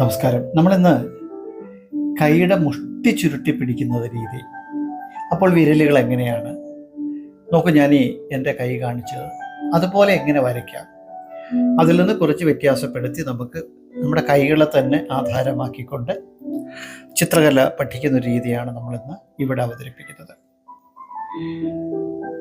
നമസ്കാരം. നമ്മളിന്ന് കൈയുടെ മുഷ്ടി ചുരുട്ടി പിടിക്കുന്നത് രീതി. അപ്പോൾ വിരലുകൾ എങ്ങനെയാണ്? നോക്കൂ ഞാൻ ഈ എന്റെ കൈ കാണിച്ചത് അതുപോലെ എങ്ങനെ വരയ്ക്കാം? അതിൽ നിന്ന് കുറച്ച് വ്യത്യാസപ്പെടുത്തി നമുക്ക് നമ്മുടെ കൈകളെ തന്നെ ആധാരമാക്കിക്കൊണ്ട് ചിത്രകല പഠിക്കുന്ന രീതിയാണ് നമ്മളിന്ന് ഇവിടെ അവതരിപ്പിക്കുന്നത്.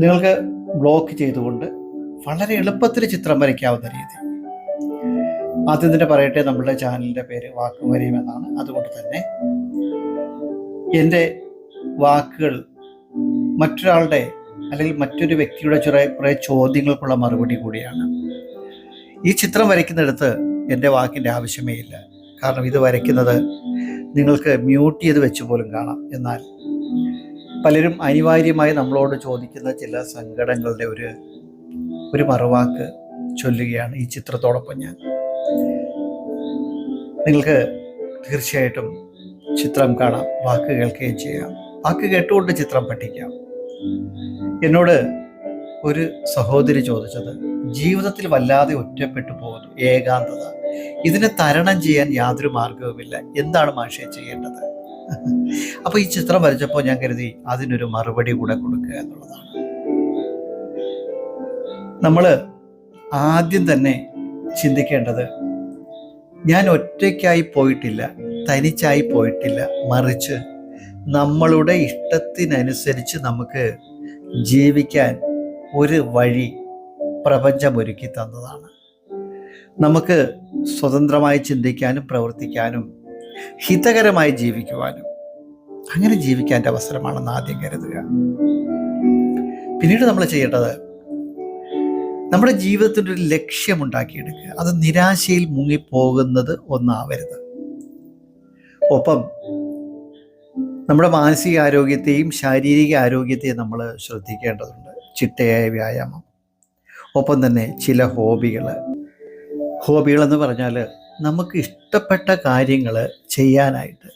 നിങ്ങൾക്ക് ബ്ലോക്ക് ചെയ്തുകൊണ്ട് വളരെ എളുപ്പത്തിൽ ചിത്രം വരയ്ക്കാവുന്ന രീതി. ആദ്യം തന്നെ പറയട്ടെ നമ്മുടെ ചാനലിന്റെ പേര് വാക്കും വരെയും എന്നാണ്. അതുകൊണ്ട് തന്നെ എന്റെ വാക്കുകൾ മറ്റൊരാളുടെ അല്ലെങ്കിൽ മറ്റൊരു വ്യക്തിയുടെ ചെറിയ കുറേ ചോദ്യങ്ങൾക്കുള്ള മറുപടി കൂടിയാണ്. ഈ ചിത്രം വരയ്ക്കുന്നിടത്ത് എന്റെ വാക്കിന്റെ ആവശ്യമേ ഇല്ല. കാരണം ഇത് വരയ്ക്കുന്നത് നിങ്ങൾക്ക് മ്യൂട്ട് ചെയ്ത് വെച്ച് പോലും കാണാം. എന്നാൽ പലരും അനിവാര്യമായി നമ്മളോട് ചോദിക്കുന്ന ചില സങ്കടങ്ങളുടെ ഒരു ഒരു മറുവാക്ക് ചൊല്ലുകയാണ് ഈ ചിത്രത്തോടൊപ്പം ഞാൻ. നിങ്ങൾക്ക് തീർച്ചയായിട്ടും ചിത്രം കാണാം വാക്ക് കേൾക്കുകയും ചെയ്യാം. വാക്ക് കേട്ടുകൊണ്ട് ചിത്രം പഠിക്കാം. എന്നോട് ഒരു സഹോദരി ചോദിച്ചത് ജീവിതത്തിൽ വല്ലാതെ ഒറ്റപ്പെട്ടു പോകുന്നു ഏകാന്തത. ഇതിനെ തരണം ചെയ്യാൻ യാതൊരു മാർഗവുമില്ല എന്താണ് മനുഷ്യൻ ചെയ്യേണ്ടത്? അപ്പോൾ ഈ ചിത്രം വരച്ചപ്പോൾ ഞാൻ കരുതി അതിനൊരു മറുപടി കൂടെ കൊടുക്കുക എന്നുള്ളതാണ്. നമ്മൾ ആദ്യം തന്നെ ചിന്തിക്കേണ്ടത്. ഞാൻ ഒറ്റയ്ക്കായി പോയിട്ടില്ല തനിച്ചായി പോയിട്ടില്ല മറിച്ച് നമ്മളുടെ ഇഷ്ടത്തിനനുസരിച്ച് നമുക്ക് ജീവിക്കാൻ ഒരു വഴി പ്രപഞ്ചമൊരുക്കി തന്നതാണ്. നമുക്ക് സ്വതന്ത്രമായി ചിന്തിക്കാനും പ്രവർത്തിക്കാനും ഹിതകരമായി ജീവിക്കുവാനും അങ്ങനെ ജീവിക്കാന്റെ അവസരമാണെന്ന് ആദ്യം കരുതുക. പിന്നീട് നമ്മൾ ചെയ്യേണ്ടത് നമ്മുടെ ജീവിതത്തിന്റെ ഒരു ലക്ഷ്യമുണ്ടാക്കിയെടുക്കുക അത് നിരാശയിൽ മുങ്ങിപ്പോകുന്നത് ഒന്നാവരുത്. ഒപ്പം നമ്മുടെ മാനസിക ആരോഗ്യത്തെയും ശാരീരിക ആരോഗ്യത്തെയും നമ്മൾ ശ്രദ്ധിക്കേണ്ടതുണ്ട്. ചിട്ടയായ വ്യായാമം. ഒപ്പം തന്നെ ചില ഹോബികൾ ഹോബികളെന്ന് പറഞ്ഞാൽ നമുക്ക് ഇഷ്ടപ്പെട്ട കാര്യങ്ങൾ ചെയ്യാനായിട്ട്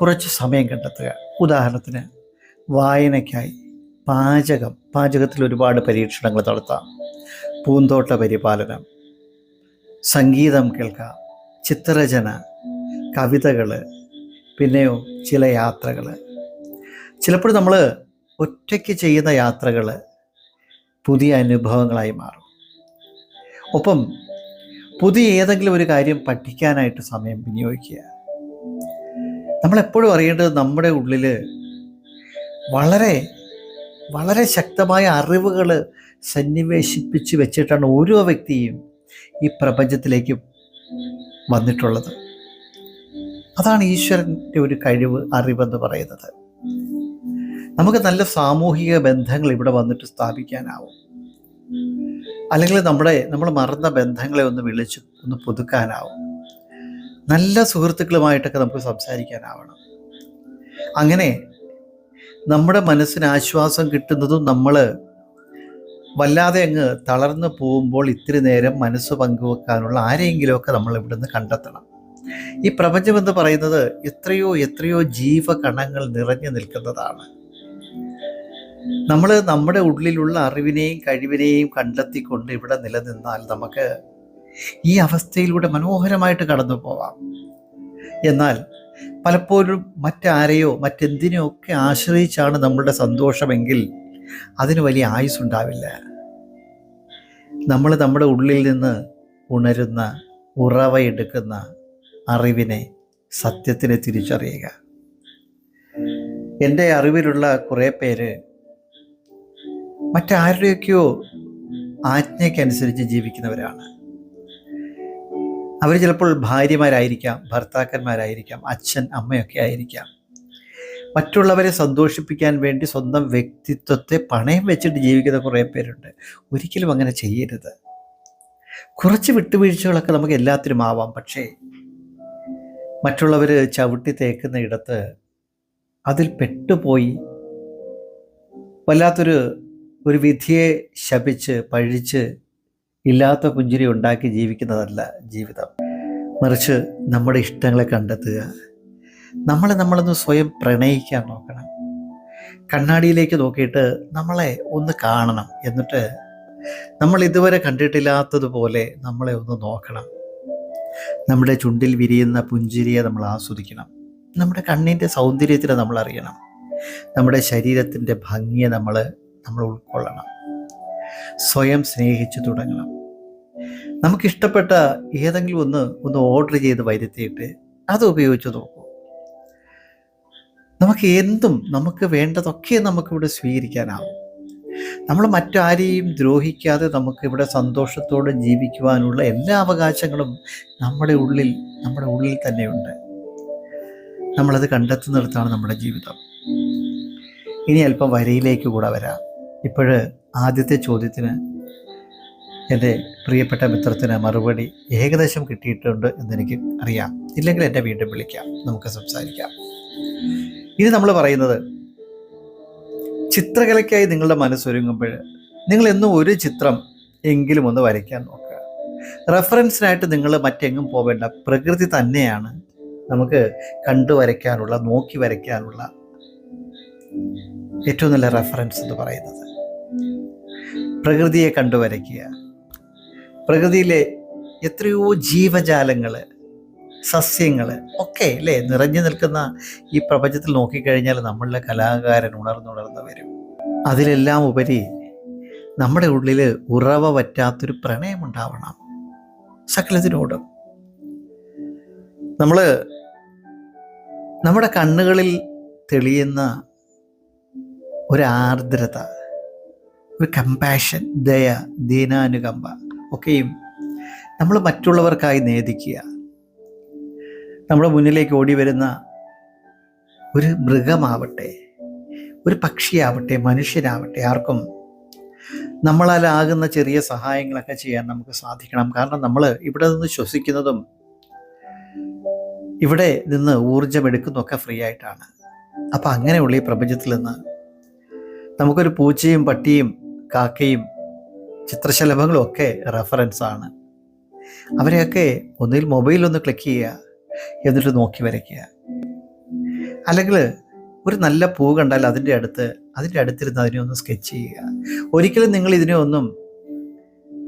കുറച്ച് സമയം കണ്ടെത്തുക. ഉദാഹരണത്തിന് വായനയ്ക്കായി പാചകം. പാചകത്തിൽ ഒരുപാട് പരീക്ഷണങ്ങൾ നടത്താം. പൂന്തോട്ട പരിപാലനം. സംഗീതം കേൾക്കാം ചിത്രരചന കവിതകൾ പിന്നെയോ ചില യാത്രകൾ ചിലപ്പോൾ നമ്മൾ ഒറ്റയ്ക്ക് ചെയ്യുന്ന യാത്രകൾ പുതിയ അനുഭവങ്ങളായി മാറും. ഒപ്പം പുതിയ ഏതെങ്കിലും ഒരു കാര്യം പഠിക്കാനായിട്ട് സമയം വിനിയോഗിക്കുക. നമ്മളെപ്പോഴും അറിയേണ്ടത് നമ്മുടെ ഉള്ളിൽ വളരെ വളരെ ശക്തമായ അറിവുകൾ സന്നിവേശിപ്പിച്ച് വെച്ചിട്ടാണ് ഓരോ വ്യക്തിയും ഈ പ്രപഞ്ചത്തിലേക്ക് വന്നിട്ടുള്ളത്. അതാണ് ഈശ്വരന്റെ ഒരു കഴിവ് അറിവെന്ന് പറയുന്നത്. നമുക്ക് നല്ല സാമൂഹിക ബന്ധങ്ങൾ ഇവിടെ വന്നിട്ട് സ്ഥാപിക്കാനാവും. അല്ലെങ്കിൽ നമ്മുടെ നമ്മൾ മറന്ന ബന്ധങ്ങളെ ഒന്ന് വിളിച്ച് ഒന്ന് പുതുക്കാനാവും. നല്ല സുഹൃത്തുക്കളുമായിട്ടൊക്കെ നമുക്ക് സംസാരിക്കാനാവണം. അങ്ങനെ നമ്മുടെ മനസ്സിന് ആശ്വാസം കിട്ടുന്നതും നമ്മൾ വല്ലാതെ അങ്ങ് തളർന്നു പോകുമ്പോൾ ഇത്തിരി നേരം മനസ്സ് പങ്കുവെക്കാനുള്ള ആരെയെങ്കിലുമൊക്കെ നമ്മൾ ഇവിടുന്ന് കണ്ടെത്തണം. ഈ പ്രപഞ്ചം എന്ന് പറയുന്നത് എത്രയോ എത്രയോ ജീവകണങ്ങൾ നിറഞ്ഞു നിൽക്കുന്നതാണ്. നമ്മൾ നമ്മുടെ ഉള്ളിലുള്ള അറിവിനെയും കഴിവിനെയും കണ്ടെത്തിക്കൊണ്ട് ഇവിടെ നിലനിന്നാൽ നമുക്ക് ഈ അവസ്ഥയിലൂടെ മനോഹരമായിട്ട് കടന്നു പോവാം എന്നാൽ പലപ്പോഴും മറ്റാരെയോ മറ്റെന്തിനെയോ ഒക്കെ ആശ്രയിച്ചാണ് നമ്മളുടെ സന്തോഷമെങ്കിൽ അതിന് വലിയ ആയുസ് ഉണ്ടാവില്ല നമ്മൾ നമ്മുടെ ഉള്ളിൽ നിന്ന് ഉണരുന്ന ഉറവയെടുക്കുന്ന അറിവിനെ സത്യത്തിനെ തിരിച്ചറിയുക. എന്റെ അറിവിലുള്ള കുറേ പേര് മറ്റാരുടെയൊക്കെയോ ആജ്ഞയ്ക്കനുസരിച്ച് ജീവിക്കുന്നവരാണ്. അവർ ചിലപ്പോൾ ഭാര്യമാരായിരിക്കാം ഭർത്താക്കന്മാരായിരിക്കാം അച്ഛൻ അമ്മയൊക്കെ ആയിരിക്കാം. മറ്റുള്ളവരെ സന്തോഷിപ്പിക്കാൻ വേണ്ടി സ്വന്തം വ്യക്തിത്വത്തെ പണയം വെച്ചിട്ട് ജീവിക്കുന്ന കുറേ പേരുണ്ട്. ഒരിക്കലും അങ്ങനെ ചെയ്യരുത്. കുറച്ച് വിട്ടുവീഴ്ചകളൊക്കെ നമുക്ക് എല്ലാത്തിനും ആവാം. പക്ഷേ മറ്റുള്ളവർ ചവിട്ടി തേക്കുന്ന ഇടത്ത് അതിൽ പെട്ടുപോയി വല്ലാത്തൊരു ഒരു വിധിയെ ശപിച്ച് പഴിച്ച് ഇല്ലാത്ത പുഞ്ചിരി ഉണ്ടാക്കി ജീവിക്കുന്നതല്ല ജീവിതം. മറിച്ച് നമ്മുടെ ഇഷ്ടങ്ങളെ കണ്ടെത്തുക. നമ്മളെ നമ്മളൊന്ന് സ്വയം പ്രണയിക്കാൻ നോക്കണം. കണ്ണാടിയിലേക്ക് നോക്കിയിട്ട് നമ്മളെ ഒന്ന് കാണണം. എന്നിട്ട് നമ്മൾ ഇതുവരെ കണ്ടിട്ടില്ലാത്തതുപോലെ നമ്മളെ ഒന്ന് നോക്കണം. നമ്മുടെ ചുണ്ടിൽ വിരിയുന്ന പുഞ്ചിരിയെ നമ്മൾ ആസ്വദിക്കണം. നമ്മുടെ കണ്ണിന്റെ സൗന്ദര്യത്തിനെ നമ്മൾ അറിയണം. നമ്മുടെ ശരീരത്തിന്റെ ഭംഗിയെ നമ്മൾ നമ്മൾ ഉൾക്കൊള്ളണം. സ്വയം സ്നേഹിച്ചു തുടങ്ങണം. നമുക്കിഷ്ടപ്പെട്ട ഏതെങ്കിലും ഒന്ന് ഒന്ന് ഓർഡർ ചെയ്ത് വരുത്തിയിട്ട് അത് ഉപയോഗിച്ച് നോക്കൂ. നമുക്ക് എന്തും നമുക്ക് വേണ്ടതൊക്കെ നമുക്കിവിടെ സ്വീകരിക്കാനാവും. നമ്മൾ മറ്റാരെയും ദ്രോഹിക്കാതെ നമുക്കിവിടെ സന്തോഷത്തോടെ ജീവിക്കുവാനുള്ള എല്ലാ അവകാശങ്ങളും നമ്മുടെ ഉള്ളിൽ നമ്മുടെ ഉള്ളിൽ തന്നെയുണ്ട്. നമ്മളത് കണ്ടെത്തുന്നിടത്താണ് നമ്മുടെ ജീവിതം. ഇനി അല്പം വരയിലേക്ക് കൂടെ വരാം. ഇപ്പോഴ് ആദ്യത്തെ ചോദ്യത്തിന് എന്റെ പ്രിയപ്പെട്ട മിത്രത്തിന് മറുപടി ഏകദേശം കിട്ടിയിട്ടുണ്ട് എന്നെനിക്ക് അറിയാം. ഇല്ലെങ്കിൽ എന്നെ വീണ്ടും വിളിക്കാം. നമുക്ക് സംസാരിക്കാം. ഇനി നമ്മൾ പറയുന്നത് ചിത്രകലയ്ക്കായി നിങ്ങളുടെ മനസ്സൊരുങ്ങുമ്പോൾ നിങ്ങൾ എന്നും ഒരു ചിത്രം എങ്കിലും ഒന്ന് വരയ്ക്കാൻ നോക്കുക. റെഫറൻസിനായിട്ട് നിങ്ങൾ മറ്റെങ്ങും പോവേണ്ട. പ്രകൃതി തന്നെയാണ് നമുക്ക് കണ്ടു വരയ്ക്കാനുള്ള നോക്കി വരയ്ക്കാനുള്ള ഏറ്റവും നല്ല റെഫറൻസ് എന്ന് പറയുന്നത്. പ്രകൃതിയെ കണ്ടു വരയ്ക്കുക പ്രകൃതിയിലെ എത്രയോ ജീവജാലങ്ങൾ സസ്യങ്ങൾ ഒക്കെ അല്ലേ? നിറഞ്ഞു നിൽക്കുന്ന ഈ പ്രപഞ്ചത്തിൽ നോക്കിക്കഴിഞ്ഞാൽ നമ്മളുടെ കലാകാരൻ ഉണർന്നുണർന്ന് വരും. അതിലെല്ലാം ഉപരി നമ്മുടെ ഉള്ളിൽ ഉറവ പറ്റാത്തൊരു പ്രണയമുണ്ടാവണം സകലത്തിനോടും. നമ്മൾ നമ്മുടെ കണ്ണുകളിൽ തെളിയുന്ന ഒരു ആർദ്രത ഒരു കമ്പാഷൻ ദയ ദീനാനുകമ്പ ഒക്കെയും നമ്മൾ മറ്റുള്ളവർക്കായി നേദിക്കുക. നമ്മുടെ മുന്നിലേക്ക് ഓടി വരുന്ന ഒരു മൃഗമാവട്ടെ ഒരു പക്ഷിയാവട്ടെ മനുഷ്യനാവട്ടെ ആർക്കും നമ്മളാലാകുന്ന ചെറിയ സഹായങ്ങളൊക്കെ ചെയ്യാൻ നമുക്ക് സാധിക്കണം. കാരണം നമ്മൾ ഇവിടെ നിന്ന് ശ്വസിക്കുന്നതും ഇവിടെ നിന്ന് ഊർജം എടുക്കുന്നതൊക്കെ ഫ്രീ ആയിട്ടാണ്. അപ്പം അങ്ങനെയുള്ള ഈ പ്രപഞ്ചത്തിൽ നിന്ന് നമുക്കൊരു പൂച്ചയും പട്ടിയും കാക്കയും ചിത്രശലഭങ്ങളും ഒക്കെ റെഫറൻസ് ആണ്. അവരെയൊക്കെ ഒന്നിൽ മൊബൈൽ ഒന്ന് ക്ലിക്ക് ചെയ്യുക എന്നിട്ട് നോക്കി വരയ്ക്കുക. അല്ലെങ്കിൽ ഒരു നല്ല പൂ കണ്ടാൽ അതിന്റെ അടുത്ത് അതിന്റെ അടുത്തിരുന്ന് അതിനെ ഒന്ന് സ്കെച്ച് ചെയ്യുക. ഒരിക്കലും നിങ്ങൾ ഇതിനെ ഒന്നും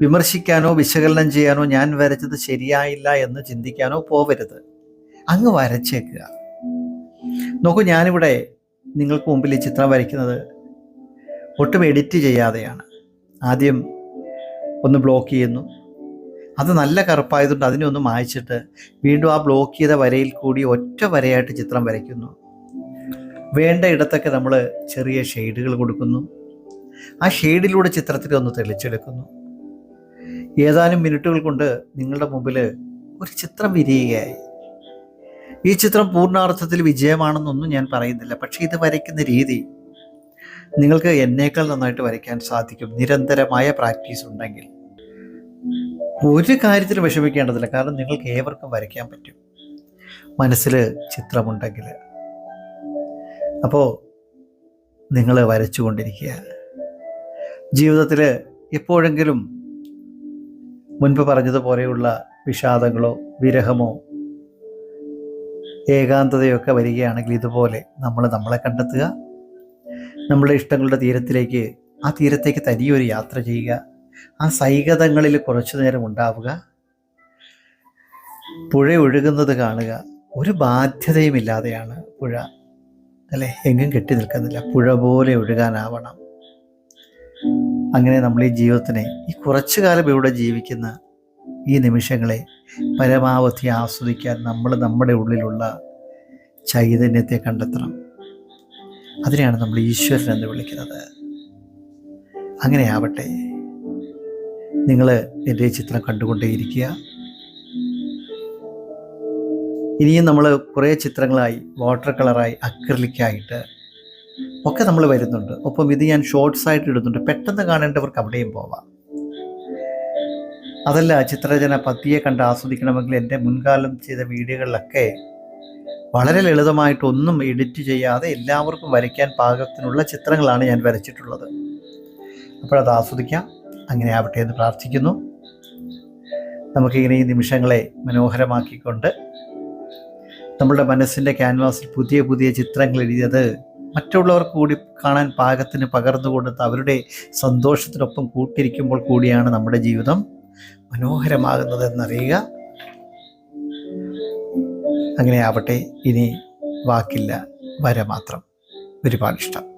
വിമർശിക്കാനോ വിശകലനം ചെയ്യാനോ ഞാൻ വരച്ചത് ശരിയായില്ല എന്ന് ചിന്തിക്കാനോ പോവരുത്. അങ്ങ് വരച്ചേക്കുക. നോക്കൂ ഞാനിവിടെ നിങ്ങൾക്ക് മുമ്പിൽ ഈ ചിത്രം വരയ്ക്കുന്നത് ഒട്ടും എഡിറ്റ് ചെയ്യാതെയാണ്. ആദ്യം ഒന്ന് ബ്ലോക്ക് ചെയ്യുന്നു. അത് നല്ല കറുപ്പായതുകൊണ്ട് അതിനെ ഒന്ന് മായ്ച്ചിട്ട് വീണ്ടും ആ ബ്ലോക്ക് ചെയ്ത വരയിൽ കൂടി ഒറ്റ വരയായിട്ട് ചിത്രം വരയ്ക്കുന്നു. വേണ്ട ഇടത്തൊക്കെ നമ്മൾ ചെറിയ ഷെയ്ഡുകൾ കൊടുക്കുന്നു. ആ ഷെയ്ഡിലൂടെ ചിത്രത്തിൽ ഒന്ന് തെളിച്ചെടുക്കുന്നു. ഏതാനും മിനിറ്റുകൾ കൊണ്ട് നിങ്ങളുടെ മുമ്പിൽ ഒരു ചിത്രം വിരിയുകയായി. ഈ ചിത്രം പൂർണാർത്ഥത്തിൽ വിജയമാണെന്നൊന്നും ഞാൻ പറയുന്നില്ല. പക്ഷേ ഇത് വരയ്ക്കുന്ന രീതി നിങ്ങൾക്ക് എന്നേക്കാൾ നന്നായിട്ട് വരയ്ക്കാൻ സാധിക്കും. നിരന്തരമായ പ്രാക്ടീസ് ഉണ്ടെങ്കിൽ. ഒരു കാര്യത്തിൽ വിഷമിക്കേണ്ടതില്ല. കാരണം നിങ്ങൾക്ക് ഏവർക്കും വരയ്ക്കാൻ പറ്റും. മനസ്സിൽ ചിത്രമുണ്ടെങ്കിൽ. അപ്പോൾ നിങ്ങൾ വരച്ചുകൊണ്ടിരിക്കുക. ജീവിതത്തിൽ എപ്പോഴെങ്കിലും മുൻപ് പറഞ്ഞതുപോലെയുള്ള വിഷാദങ്ങളോ വിരഹമോ ഏകാന്തതയൊക്കെ വരികയാണെങ്കിൽ ഇതുപോലെ നമ്മൾ നമ്മളെ കണ്ടെത്തുക. നമ്മളുടെ ഇഷ്ടങ്ങളുടെ തീരത്തിലേക്ക് ആ തീരത്തേക്ക് തനിയൊരു യാത്ര ചെയ്യുക ആ സൈകതങ്ങളിൽ കുറച്ചു നേരം ഉണ്ടാവുക പുഴ ഒഴുകുന്നത് കാണുക ഒരു ബാധ്യതയും ഇല്ലാതെയാണ് പുഴ. അല്ലെ? എങ്ങും കെട്ടി നിൽക്കുന്നില്ല. പുഴ പോലെ ഒഴുകാനാവണം. അങ്ങനെ നമ്മൾ ഈ ജീവിതത്തിനെ ഈ കുറച്ചു കാലം ഇവിടെ ജീവിക്കുന്ന ഈ നിമിഷങ്ങളെ പരമാവധി ആസ്വദിക്കാൻ നമ്മൾ നമ്മുടെ ഉള്ളിലുള്ള ചൈതന്യത്തെ കണ്ടെത്തണം. അതിനെയാണ് നമ്മൾ ഈശ്വരൻ എന്ന് വിളിക്കുന്നത്. അങ്ങനെയാവട്ടെ നിങ്ങൾ എന്റെ ചിത്രം കണ്ടുകൊണ്ടേയിരിക്കുക. ഇനിയും നമ്മൾ കുറേ ചിത്രങ്ങളായി വാട്ടർ കളറായി അക്രലിക്കായിട്ട് ഒക്കെ നമ്മൾ വരുന്നുണ്ട്. ഒപ്പം ഇത് ഞാൻ ഷോർട്സ് ആയിട്ട് ഇടുന്നുണ്ട്. പെട്ടെന്ന് കാണേണ്ടവർക്ക് അവിടെയും പോവാം. അതല്ല ചിത്രരചന പതിയെ കണ്ട് ആസ്വദിക്കണമെങ്കിൽ എന്റെ മുൻകാലം ചെയ്ത വീഡിയോകളിലൊക്കെ വളരെ ലളിതമായിട്ടൊന്നും എഡിറ്റ് ചെയ്യാതെ എല്ലാവർക്കും വരയ്ക്കാൻ പാകത്തിനുള്ള ചിത്രങ്ങളാണ് ഞാൻ വരച്ചിട്ടുള്ളത്. അപ്പോഴത് ആസ്വദിക്കാം. അങ്ങനെ ആവട്ടെ എന്ന് പ്രാർത്ഥിക്കുന്നു. നമുക്കിങ്ങനെ ഈ നിമിഷങ്ങളെ മനോഹരമാക്കിക്കൊണ്ട് നമ്മളുടെ മനസ്സിന്റെ ക്യാൻവാസിൽ പുതിയ പുതിയ ചിത്രങ്ങൾ എഴുതിയത് മറ്റുള്ളവർക്ക് കൂടി കാണാൻ പാകത്തിന് പകർന്നു കൊടുത്ത് അവരുടെ സന്തോഷത്തിനൊപ്പം കൂട്ടിരിക്കുമ്പോൾ കൂടിയാണ് നമ്മുടെ ജീവിതം മനോഹരമാകുന്നത് എന്നറിയുക അങ്ങനെ ആവട്ടെ ഇനി വാക്കില്ല വര മാത്രം. ഒരുപാട് ഇഷ്ടം.